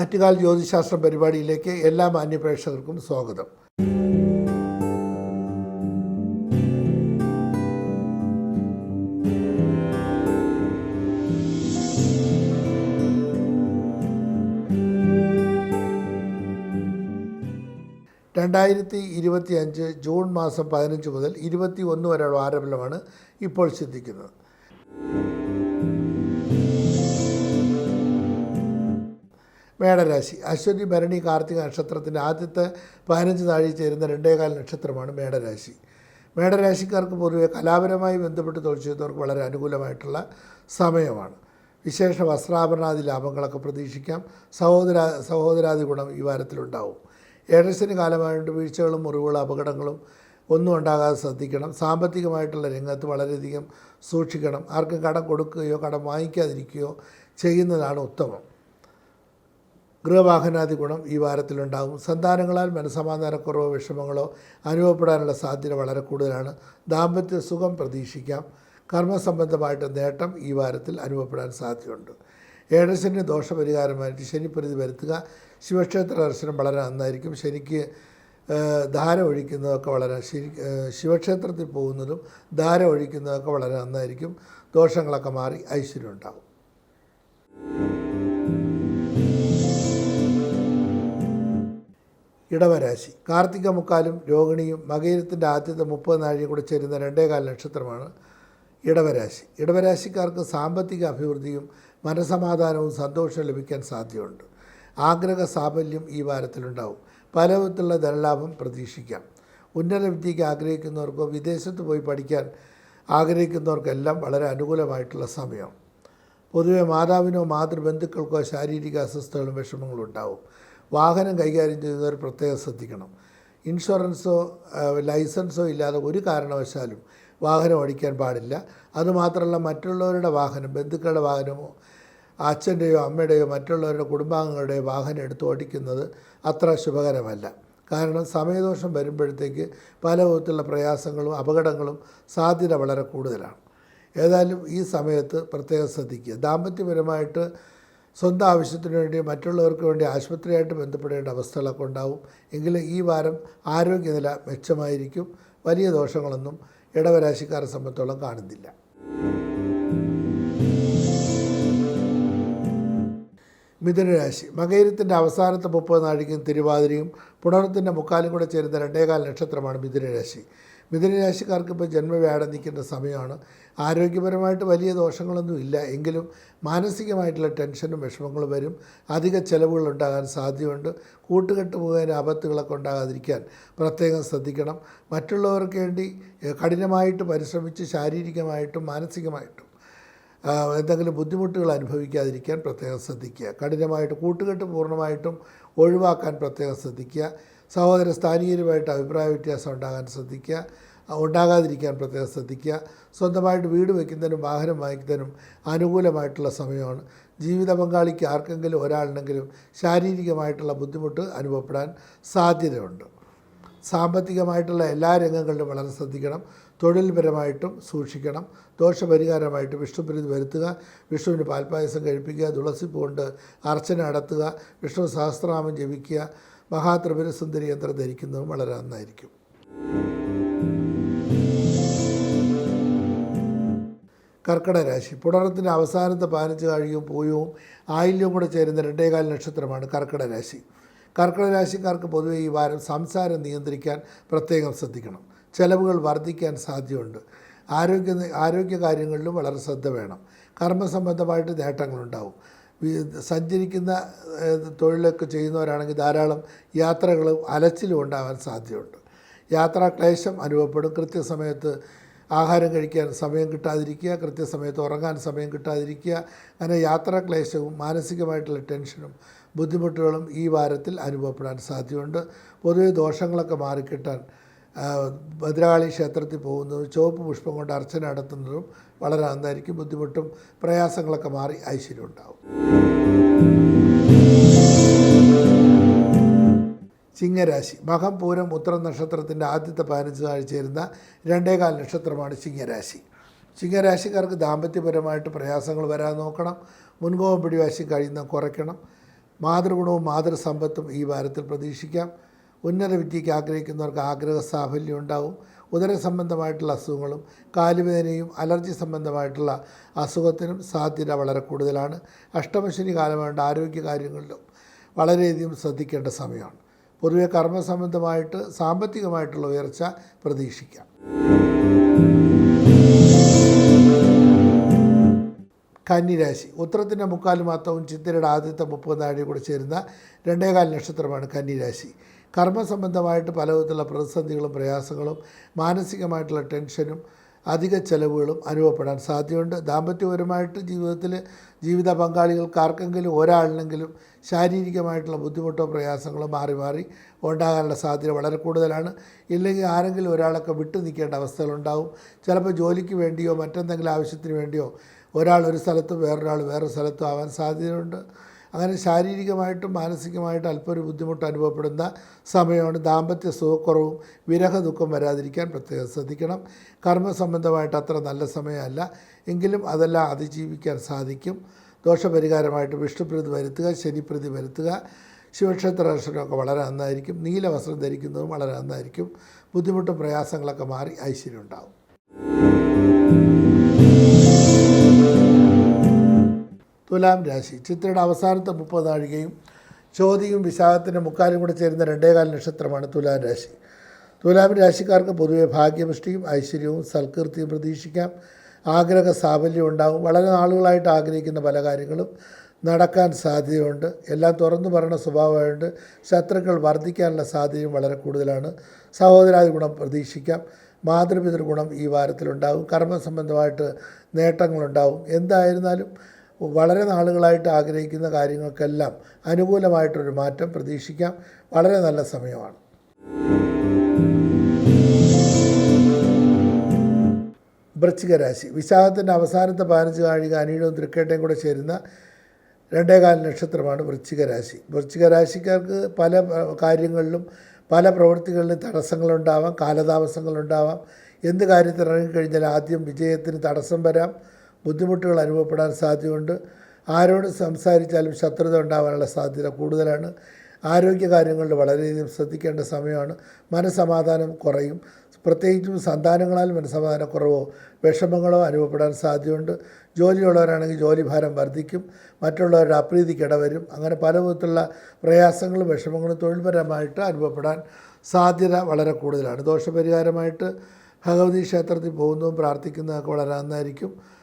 ആറ്റുകാൽ ജ്യോതിശാസ്ത്ര പരിപാടിയിലേക്ക് എല്ലാ മാന്യപ്രേക്ഷകർക്കും സ്വാഗതം. രണ്ടായിരത്തി ഇരുപത്തി അഞ്ച് ജൂൺ മാസം പതിനഞ്ച് മുതൽ ഇരുപത്തി ഒന്ന് വരെയുള്ള ആരംഭമാണ് ഇപ്പോൾ ചിന്തിക്കുന്നത് മേടരാശി. അശ്വതി ഭരണി കാർത്തിക നക്ഷത്രത്തിന്റെ ആദ്യത്തെ പതിനഞ്ച് താഴെ ചേരുന്ന രണ്ടേകാൽ നക്ഷത്രമാണ് മേടരാശി. മേടരാശിക്കാർക്ക് പൊതുവെ കലാപരമായി ബന്ധപ്പെട്ട് തൊഴിൽ ചെയ്യുന്നവർക്ക് വളരെ അനുകൂലമായിട്ടുള്ള സമയമാണ്. വിശേഷ വസ്ത്രാഭരണാദി ലാഭങ്ങളൊക്കെ പ്രതീക്ഷിക്കാം. സഹോദര സഹോദരാദി ഗുണം ഈ വാരത്തിലുണ്ടാവും. ഏഴശ്ശനി കാലമായിട്ട് വീഴ്ചകളും മുറിവുകളും അപകടങ്ങളും ഒന്നും ഉണ്ടാകാതെ ശ്രദ്ധിക്കണം. സാമ്പത്തികമായിട്ടുള്ള രംഗത്ത് വളരെയധികം സൂക്ഷിക്കണം. ആർക്കും കടം കൊടുക്കുകയോ കടം വാങ്ങിക്കാതിരിക്കുകയോ ചെയ്യുന്നതാണ് ഉത്തമം. ഗൃഹവാഹനാദി ഗുണം ഈ വാരത്തിലുണ്ടാകും. സന്താനങ്ങളാൽ മനസമാധാനക്കുറവോ വിഷമങ്ങളോ അനുഭവപ്പെടാനുള്ള സാധ്യത വളരെ കൂടുതലാണ്. ദാമ്പത്യ സുഖം പ്രതീക്ഷിക്കാം. കർമ്മസംബന്ധമായിട്ട് നേട്ടം ഈ വാരത്തിൽ അനുഭവപ്പെടാൻ സാധ്യതയുണ്ട്. ഏഴശന് ദോഷപരിഹാരമായിട്ട് ശനിപ്രതി വരുത്തുക. ശിവക്ഷേത്ര ദർശനം വളരെ നന്നായിരിക്കും. ശനിക്ക് ധാര ഒഴിക്കുന്നതൊക്കെ വളരെ ശരി ശിവക്ഷേത്രത്തിൽ പോകുന്നതും ധാര ഒഴിക്കുന്നതൊക്കെ വളരെ നന്നായിരിക്കും. ദോഷങ്ങളൊക്കെ മാറി ഐശ്വര്യം ഉണ്ടാകും ഇടവരാശി. കാർത്തിക മുക്കാലും രോഹിണിയും മകയിരത്തിന്റെ ആദ്യത്തെ മുപ്പത് നാഴിയും കൂടെ ചേരുന്ന രണ്ടേകാൽ നക്ഷത്രമാണ് ഇടവരാശി. ഇടവരാശിക്കാർക്ക് സാമ്പത്തിക അഭിവൃദ്ധിയും മനസമാധാനവും സന്തോഷവും ലഭിക്കാൻ സാധ്യതയുണ്ട്. ആഗ്രഹ സാഫല്യം ഈ വാരത്തിലുണ്ടാവും. പല വിധത്തിലുള്ള ധനലാഭം പ്രതീക്ഷിക്കാം. ഉന്നത വിദ്യയ്ക്ക് ആഗ്രഹിക്കുന്നവർക്കോ വിദേശത്ത് പോയി പഠിക്കാൻ ആഗ്രഹിക്കുന്നവർക്കെല്ലാം വളരെ അനുകൂലമായിട്ടുള്ള സമയം. പൊതുവെ മാതാവിനോ മാതൃബന്ധുക്കൾക്കോ ശാരീരിക അസ്വസ്ഥതകളും വിഷമങ്ങളും ഉണ്ടാവും വാഹനം കൈകാര്യം ചെയ്യുന്നവർ പ്രത്യേകം ശ്രദ്ധിക്കണം. ഇൻഷുറൻസോ ലൈസൻസോ ഇല്ലാതെ ഒരു കാരണവശാലും വാഹനം ഓടിക്കാൻ പാടില്ല. അതുമാത്രമല്ല മറ്റുള്ളവരുടെ വാഹനം ബന്ധുക്കളുടെ വാഹനമോ അച്ഛന്റെയോ അമ്മയുടെയോ മറ്റുള്ളവരുടെ കുടുംബാംഗങ്ങളുടെയോ വാഹനം എടുത്ത് ഓടിക്കുന്നത് അത്ര ശുഭകരമല്ല. കാരണം സമയദോഷം വരുമ്പോഴത്തേക്ക് പല വിധത്തിലുള്ള പ്രയാസങ്ങളും അപകടങ്ങളും സാധ്യത വളരെ കൂടുതലാണ്. ഏതായാലും ഈ സമയത്ത് പ്രത്യേകം ശ്രദ്ധിക്കുക. ദാമ്പത്യപരമായിട്ട് സ്വന്തം ആവശ്യത്തിന് വേണ്ടി മറ്റുള്ളവർക്ക് വേണ്ടി ആശുപത്രിയായിട്ട് ബന്ധപ്പെടേണ്ട അവസ്ഥകളൊക്കെ ഉണ്ടാവും. എങ്കിലും ഈ വാരം ആരോഗ്യനില മെച്ചമായിരിക്കും. വലിയ ദോഷങ്ങളൊന്നും ഇടവരാശിക്കാരെ സംബന്ധിച്ചോളം കാണുന്നില്ല. മിഥുനരാശി. മകയിരത്തിന്റെ അവസാനത്തെ മുപ്പത് നാഴികയും തിരുവാതിരയും പുണർത്തിന്റെ മുക്കാലും കൂടെ ചേരുന്ന രണ്ടേകാൽ നക്ഷത്രമാണ് മിഥുനരാശി. മിഥുനരാശിക്കാർക്ക് ഇപ്പോൾ ജന്മവ്യാഴം നിൽക്കുന്ന സമയമാണ്. ആരോഗ്യപരമായിട്ട് വലിയ ദോഷങ്ങളൊന്നും ഇല്ല. എങ്കിലും മാനസികമായിട്ടുള്ള ടെൻഷനും വിഷമങ്ങളും വരും. അധിക ചിലവുകൾ ഉണ്ടാകാൻ സാധ്യതയുണ്ട്. കൂട്ടുകെട്ട് പോകാൻ ആപത്തുകളൊക്കെ ഉണ്ടാകാതിരിക്കാൻ പ്രത്യേകം ശ്രദ്ധിക്കണം. മറ്റുള്ളവർക്ക് വേണ്ടി കഠിനമായിട്ട് പരിശ്രമിച്ച് ശാരീരികമായിട്ടും മാനസികമായിട്ടും എന്തെങ്കിലും ബുദ്ധിമുട്ടുകൾ അനുഭവിക്കാതിരിക്കാൻ പ്രത്യേകം ശ്രദ്ധിക്കുക. കഠിനമായിട്ട് കൂട്ടുകെട്ട് പൂർണമായിട്ടും ഒഴിവാക്കാൻ പ്രത്യേകം ശ്രദ്ധിക്കുക. സഹോദര സ്ഥാനീയരുമായിട്ട് അഭിപ്രായ വ്യത്യാസം ഉണ്ടാകാൻ ശ്രദ്ധിക്കുക ഉണ്ടാകാതിരിക്കാൻ പ്രത്യേകം ശ്രദ്ധിക്കുക. സ്വന്തമായിട്ട് വീട് വയ്ക്കുന്നതിനും വാഹനം വാങ്ങിക്കുന്നതിനും അനുകൂലമായിട്ടുള്ള സമയമാണ്. ജീവിത പങ്കാളിക്ക് ആർക്കെങ്കിലും ഒരാളിനെങ്കിലും ശാരീരികമായിട്ടുള്ള ബുദ്ധിമുട്ട് അനുഭവപ്പെടാൻ സാധ്യതയുണ്ട്. സാമ്പത്തികമായിട്ടുള്ള എല്ലാ രംഗങ്ങളിലും വളരെ ശ്രദ്ധിക്കണം. തൊഴിൽപരമായിട്ടും സൂക്ഷിക്കണം. ദോഷപരിഹാരമായിട്ട് വിഷ്ണുപ്രീതി വരുത്തുക. വിഷ്ണുവിന് പാൽപ്പായസം കഴിപ്പിക്കുക. തുളസിപ്പൂണ്ട് അർച്ചന നടത്തുക. വിഷ്ണു സഹസ്രനാമം ജപിക്കുക. മഹാത്രിപുരസുന്ദരി യന്ത്രം ധരിക്കുന്നതും വളരെ നന്നായിരിക്കും. കർക്കിടക രാശി. പുണർത്തിന്റെ അവസാനത്തെ പതിനഞ്ച് കാഴിയും പൂയവും ആയില്യവും കൂടെ ചേരുന്ന രണ്ടേകാൽ നക്ഷത്രമാണ് കർക്കിടരാശി രാശി. കർക്കിടക രാശിക്കാർക്ക് പൊതുവെ ഈ വാരം സംസാരം നിയന്ത്രിക്കാൻ പ്രത്യേകം ശ്രദ്ധിക്കണം. ചെലവുകൾ വർദ്ധിക്കാൻ സാധ്യതയുണ്ട്. ആരോഗ്യ ആരോഗ്യ കാര്യങ്ങളിലും വളരെ ശ്രദ്ധ വേണം. കർമ്മസംബന്ധമായിട്ട് നേട്ടങ്ങളുണ്ടാവും. സഞ്ചരിക്കുന്ന തൊഴിലൊക്കെ ചെയ്യുന്നവരാണെങ്കിൽ ധാരാളം യാത്രകളും അലച്ചിലും ഉണ്ടാകാൻ സാധ്യതയുണ്ട്. യാത്രാ ക്ലേശം അനുഭവപ്പെടും. കൃത്യസമയത്ത് ആഹാരം കഴിക്കാൻ സമയം കിട്ടാതിരിക്കുക കൃത്യസമയത്ത് ഉറങ്ങാൻ സമയം കിട്ടാതിരിക്കുക അങ്ങനെ യാത്രാ ക്ലേശവും മാനസികമായിട്ടുള്ള ടെൻഷനും ബുദ്ധിമുട്ടുകളും ഈ വാരത്തിൽ അനുഭവപ്പെടാൻ സാധ്യതയുണ്ട്. പൊതുവെ ദോഷങ്ങളൊക്കെ മാറിക്കിട്ടാൻ ഭദ്രകാളി ക്ഷേത്രത്തിൽ പോകുന്നതും ചുവപ്പ് പുഷ്പം കൊണ്ട് അർച്ചന നടത്തുന്നതും വളരെ നന്നായിരിക്കും. ബുദ്ധിമുട്ടും പ്രയാസങ്ങളൊക്കെ മാറി ഐശ്വര്യം ഉണ്ടാവും. ചിങ്ങരാശി. മകം പൂരം ഉത്തരം നക്ഷത്രത്തിന്റെ ആദ്യത്തെ പതിനഞ്ച് നാൾ ചേരുന്ന രണ്ടേകാൽ നക്ഷത്രമാണ് ചിങ്ങരാശി. ചിങ്ങരാശിക്കാർക്ക് ദാമ്പത്യപരമായിട്ട് പ്രയാസങ്ങൾ വരാൻ നോക്കണം. മുൻകോപം പിടിവാശി കഴിയുന്ന കുറയ്ക്കണം. മാതൃഗുണവും മാതൃസമ്പത്തും ഈ വാരത്തിൽ പ്രതീക്ഷിക്കാം. ഉന്നത വിദ്യയ്ക്ക് ആഗ്രഹിക്കുന്നവർക്ക് ആഗ്രഹ സാഫല്യം ഉണ്ടാവും. ഉദര സംബന്ധമായിട്ടുള്ള അസുഖങ്ങളും കാലുവേദനയും അലർജി സംബന്ധമായിട്ടുള്ള അസുഖത്തിനും സാധ്യത വളരെ കൂടുതലാണ്. അഷ്ടമശനി കാലമായിട്ട് ആരോഗ്യ കാര്യങ്ങളിലും വളരെയധികം ശ്രദ്ധിക്കേണ്ട സമയമാണ്. പൊതുവെ കർമ്മ സംബന്ധമായിട്ട് സാമ്പത്തികമായിട്ടുള്ള ഉയർച്ച പ്രതീക്ഷിക്കാം. കന്നിരാശി. ഉത്തരത്തിന്റെ മുക്കാൽ മാത്തവും ചിത്തിരയുടെ ആദ്യത്തെ മുപ്പത് നാഴിയും കൂടെ ചേരുന്ന രണ്ടേകാൽ നക്ഷത്രമാണ് കന്നിരാശി. കർമ്മസംബന്ധമായിട്ട് പല പലവിധത്തിലുള്ള പ്രതിസന്ധികളും പ്രയാസങ്ങളും മാനസികമായിട്ടുള്ള ടെൻഷനും അധിക ചെലവുകളും അനുഭവപ്പെടാൻ സാധ്യതയുണ്ട്. ദാമ്പത്യപരമായിട്ട് ജീവിതത്തിൽ ജീവിത പങ്കാളികൾക്ക് ആർക്കെങ്കിലും ഒരാളിനെങ്കിലും ശാരീരികമായിട്ടുള്ള ബുദ്ധിമുട്ടോ പ്രയാസങ്ങളോ മാറി മാറി ഉണ്ടാകാനുള്ള സാധ്യത വളരെ കൂടുതലാണ്. ഇല്ലെങ്കിൽ ആരെങ്കിലും ഒരാളൊക്കെ വിട്ടു നിൽക്കേണ്ട അവസ്ഥകളുണ്ടാവും. ചിലപ്പോൾ ജോലിക്ക് വേണ്ടിയോ മറ്റെന്തെങ്കിലും ആവശ്യത്തിന് വേണ്ടിയോ ഒരാൾ ഒരു സ്ഥലത്ത് വേറൊരാൾ വേറെ സ്ഥലത്തും ആവാൻ സാധ്യതയുണ്ട്. അങ്ങനെ ശാരീരികമായിട്ടും മാനസികമായിട്ടും അല്പം ഒരു ബുദ്ധിമുട്ട് അനുഭവപ്പെടുന്ന സമയമാണ് ദാമ്പത്യ സുഖക്കുറവും വിരഹ ദുഃഖം വരാതിരിക്കാൻ പ്രത്യേകം ശ്രദ്ധിക്കണം. കർമ്മ സംബന്ധമായിട്ട് അത്ര നല്ല സമയമല്ല. എങ്കിലും അതെല്ലാം അതിജീവിക്കാൻ സാധിക്കും. ദോഷപരിഹാരമായിട്ട് വിഷ്ണുപ്രീതി വരുത്തുക ശനിപ്രീതി വരുത്തുക. ശിവക്ഷേത്ര ദർശനമൊക്കെ വളരെ നന്നായിരിക്കും. നീല വസ്ത്രം ധരിക്കുന്നതും വളരെ നന്നായിരിക്കും. ബുദ്ധിമുട്ടും പ്രയാസങ്ങളൊക്കെ മാറി ഐശ്വര്യം ഉണ്ടാവും. തുലാം രാശി. ചിത്രയുടെ അവസാനത്തെ മുപ്പത് നാഴികയും ചോതിയും വിശാഖത്തിന്റെ മുക്കാലും കൂടെ ചേരുന്ന രണ്ടേകാൽ നക്ഷത്രമാണ് തുലാം രാശി. തുലാം രാശിക്കാർക്ക് പൊതുവെ ഭാഗ്യപുഷ്ടിയും ഐശ്വര്യവും സൽകീർത്തിയും പ്രതീക്ഷിക്കാം. ആഗ്രഹ സാഫല്യം ഉണ്ടാകും വളരെ നാളുകളായിട്ട് ആഗ്രഹിക്കുന്ന പല കാര്യങ്ങളും നടക്കാൻ സാധ്യതയുണ്ട്. എല്ലാം തുറന്നു പറയുന്ന സ്വഭാവമായതുകൊണ്ട് ശത്രുക്കൾ വർദ്ധിക്കാനുള്ള സാധ്യതയും വളരെ കൂടുതലാണ്. സഹോദരാദി ഗുണം പ്രതീക്ഷിക്കാം. മാതൃപിതൃ ഗുണം ഈ വാരത്തിലുണ്ടാകും. കർമ്മ സംബന്ധമായിട്ട് നേട്ടങ്ങളുണ്ടാവും എന്തായിരുന്നാലും വളരെ നാളുകളായിട്ട് ആഗ്രഹിക്കുന്ന കാര്യങ്ങൾക്കെല്ലാം അനുകൂലമായിട്ടൊരു മാറ്റം പ്രതീക്ഷിക്കാം. വളരെ നല്ല സമയമാണ്. വൃശ്ചിക രാശി. വിശാഖത്തിന്റെ അവസാനത്തെ പതിനഞ്ച് കാഴിക അനീഴവും തൃക്കേട്ടയും കൂടെ ചേരുന്ന രണ്ടേകാൽ നക്ഷത്രമാണ് വൃശ്ചിക രാശി. വൃശ്ചിക രാശിക്കാർക്ക് പല കാര്യങ്ങളിലും പല പ്രവൃത്തികളിലും തടസ്സങ്ങളുണ്ടാവാം കാലതാമസങ്ങളുണ്ടാവാം. എന്ത് കാര്യത്തിൽ ഇറങ്ങിക്കഴിഞ്ഞാൽ ആദ്യം വിജയത്തിന് തടസ്സം വരാം. ബുദ്ധിമുട്ടുകൾ അനുഭവപ്പെടാൻ സാധ്യതയുണ്ട്. ആരോട് സംസാരിച്ചാലും ശത്രുത ഉണ്ടാവാനുള്ള സാധ്യത കൂടുതലാണ്. ആരോഗ്യ കാര്യങ്ങളിൽ വളരെയധികം ശ്രദ്ധിക്കേണ്ട സമയമാണ്. മനസമാധാനം കുറയും. പ്രത്യേകിച്ചും സന്താനങ്ങളാൽ മനസമാധാനക്കുറവോ വിഷമങ്ങളോ അനുഭവപ്പെടാൻ സാധ്യതയുണ്ട്. ജോലിയുള്ളവരാണെങ്കിൽ ജോലിഭാരം വർദ്ധിക്കും. മറ്റുള്ളവരുടെ അപ്രീതിക്ക് ഇടവരും അങ്ങനെ പല വിധത്തിലുള്ള പ്രയാസങ്ങളും വിഷമങ്ങളും തൊഴിൽപരമായിട്ട് അനുഭവപ്പെടാൻ സാധ്യത വളരെ കൂടുതലാണ്. ദോഷപരിഹാരമായിട്ട് ഭഗവതി ക്ഷേത്രത്തിൽ പോകുന്നതും പ്രാർത്ഥിക്കുന്നതൊക്കെ വളരെ നന്നായിരിക്കും.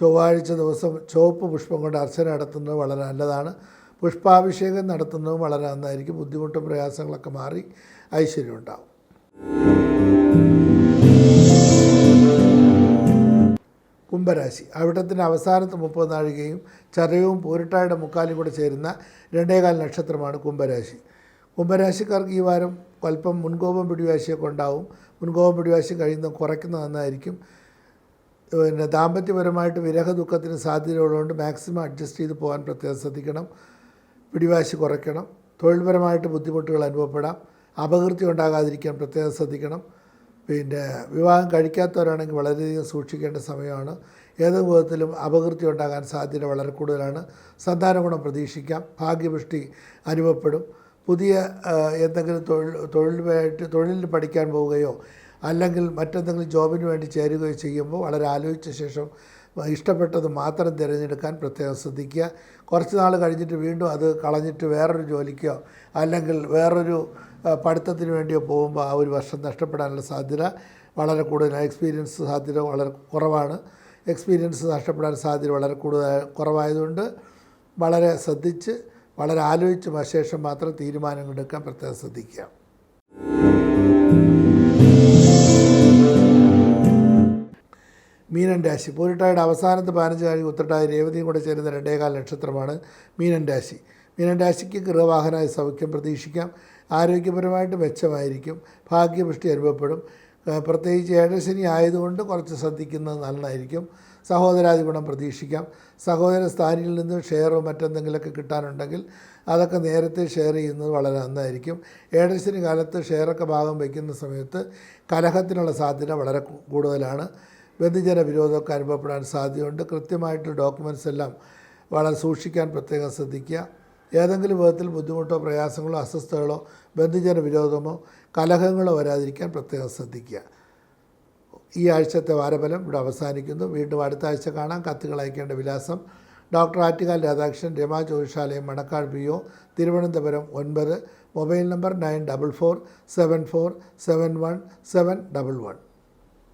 ചൊവ്വാഴ്ച ദിവസം ചുവപ്പ് പുഷ്പം കൊണ്ട് അർച്ചന നടത്തുന്നത് വളരെ നല്ലതാണ്. പുഷ്പാഭിഷേകം നടത്തുന്നതും വളരെ നന്നായിരിക്കും. ബുദ്ധിമുട്ടും പ്രയാസങ്ങളൊക്കെ മാറി ഐശ്വര്യം ഉണ്ടാവും. കുംഭരാശി. അവിടത്തിന്റെ അവസാനത്തെ മുപ്പത് നാഴികയും ചതയവും പൂരിട്ടായുടെ മുക്കാലും കൂടെ ചേരുന്ന രണ്ടേകാൽ നക്ഷത്രമാണ് കുംഭരാശി. കുംഭരാശിക്കാർക്ക് ഈ വാരം അല്പം മുൻകോപം പിടിവാശിയൊക്കെ ഉണ്ടാവും. മുൻകോപം പിടിവാശി കഴിയുന്ന കുറയ്ക്കുന്നത് നന്നായിരിക്കും. പിന്നെ ദാമ്പത്യപരമായിട്ട് വിരഹ ദുഃഖത്തിന് സാധ്യതയുള്ളതുകൊണ്ട് മാക്സിമം അഡ്ജസ്റ്റ് ചെയ്ത് പോകാൻ പ്രത്യേകം ശ്രദ്ധിക്കണം. പിടിവാശി കുറയ്ക്കണം. തൊഴിൽപരമായിട്ട് ബുദ്ധിമുട്ടുകൾ അനുഭവപ്പെടാം. അപകീർത്തി ഉണ്ടാകാതിരിക്കാൻ പ്രത്യേകം ശ്രദ്ധിക്കണം. പിന്നെ വിവാഹം കഴിക്കാത്തവരാണെങ്കിൽ വളരെയധികം സൂക്ഷിക്കേണ്ട സമയമാണ്. ഏത് വിധത്തിലും അപകീർത്തി ഉണ്ടാകാൻ സാധ്യത വളരെ കൂടുതലാണ്. സന്താന ഗുണം പ്രതീക്ഷിക്കാം. ഭാഗ്യപുഷ്ടി അനുഭവപ്പെടും. പുതിയ എന്തെങ്കിലും തൊഴിൽ തൊഴിലുമായിട്ട് തൊഴിലിൽ പഠിക്കാൻ പോവുകയോ അല്ലെങ്കിൽ മറ്റെന്തെങ്കിലും ജോബിന് വേണ്ടി ചേരുകയോ ചെയ്യുമ്പോൾ വളരെ ആലോചിച്ച ശേഷം ഇഷ്ടപ്പെട്ടത് മാത്രം തിരഞ്ഞെടുക്കാൻ പ്രത്യേകം ശ്രദ്ധിക്കുക. കുറച്ച് നാൾ കഴിഞ്ഞിട്ട് വീണ്ടും അത് കളഞ്ഞിട്ട് വേറൊരു ജോലിക്കോ അല്ലെങ്കിൽ വേറൊരു പഠിത്തത്തിന് വേണ്ടിയോ പോകുമ്പോൾ ആ ഒരു വർഷം നഷ്ടപ്പെടാനുള്ള സാധ്യത വളരെ കൂടുതൽ. എക്സ്പീരിയൻസ് സാധ്യത വളരെ കുറവാണ്. എക്സ്പീരിയൻസ് നഷ്ടപ്പെടാൻ സാധ്യത വളരെ കൂടുതൽ കുറവായതുകൊണ്ട് വളരെ ശ്രദ്ധിച്ച് വളരെ ആലോചിച്ച് ശേഷം മാത്രം തീരുമാനങ്ങൾ എടുക്കാൻ പ്രത്യേകം ശ്രദ്ധിക്കുക. മീനൻ രാശി. പൂരിട്ടായുടെ അവസാനത്തെ പതിനഞ്ച് കഴിഞ്ഞ് ഉത്തരട്ടായ രേവതിയും കൂടെ ചേരുന്ന രണ്ടേകാൽ നക്ഷത്രമാണ് മീനൻ രാശി. മീനൻ രാശിക്ക് ഗൃഹവാഹനായ സൗഖ്യം പ്രതീക്ഷിക്കാം. ആരോഗ്യപരമായിട്ട് മെച്ചമായിരിക്കും. ഭാഗ്യപുഷ്ടി അനുഭവപ്പെടും. പ്രത്യേകിച്ച് ഏഴശനി ആയതുകൊണ്ട് കുറച്ച് ശ്രദ്ധിക്കുന്നത് നല്ലതായിരിക്കും. സഹോദരാദി ഗുണം പ്രതീക്ഷിക്കാം. സഹോദര സ്ഥാനിയിൽ നിന്ന് ഷെയറോ മറ്റെന്തെങ്കിലുമൊക്കെ കിട്ടാനുണ്ടെങ്കിൽ അതൊക്കെ നേരത്തെ ഷെയർ ചെയ്യുന്നത് വളരെ നന്നായിരിക്കും. ഏഴശനി കാലത്ത് ഷെയറൊക്കെ ഭാഗം വയ്ക്കുന്ന സമയത്ത് കലഹത്തിനുള്ള സാധ്യത വളരെ കൂടുതലാണ്. ബന്ധുജന വിരോധമൊക്കെ അനുഭവപ്പെടാൻ സാധ്യതയുണ്ട്. കൃത്യമായിട്ട് ഡോക്യുമെന്റ്സ് എല്ലാം വളരെ സൂക്ഷിക്കാൻ പ്രത്യേകം ശ്രദ്ധിക്കുക. ഏതെങ്കിലും വിധത്തിൽ ബുദ്ധിമുട്ടോ പ്രയാസങ്ങളോ അസ്വസ്ഥതകളോ ബന്ധുജന വിരോധമോ കലഹങ്ങളോ വരാതിരിക്കാൻ പ്രത്യേകം ശ്രദ്ധിക്കുക. ഈ ആഴ്ചത്തെ വാരഫലം ഇവിടെ അവസാനിക്കുന്നു. വീണ്ടും അടുത്ത ആഴ്ച കാണാം. കത്തുകൾ അയക്കേണ്ട വിലാസം doctor Attukal Radhakrishnan Rama Jyothishalayam Manacaud P O Thiruvananthapuram ഒൻപത്. Mobile number nine double four seven four seven one seven double one.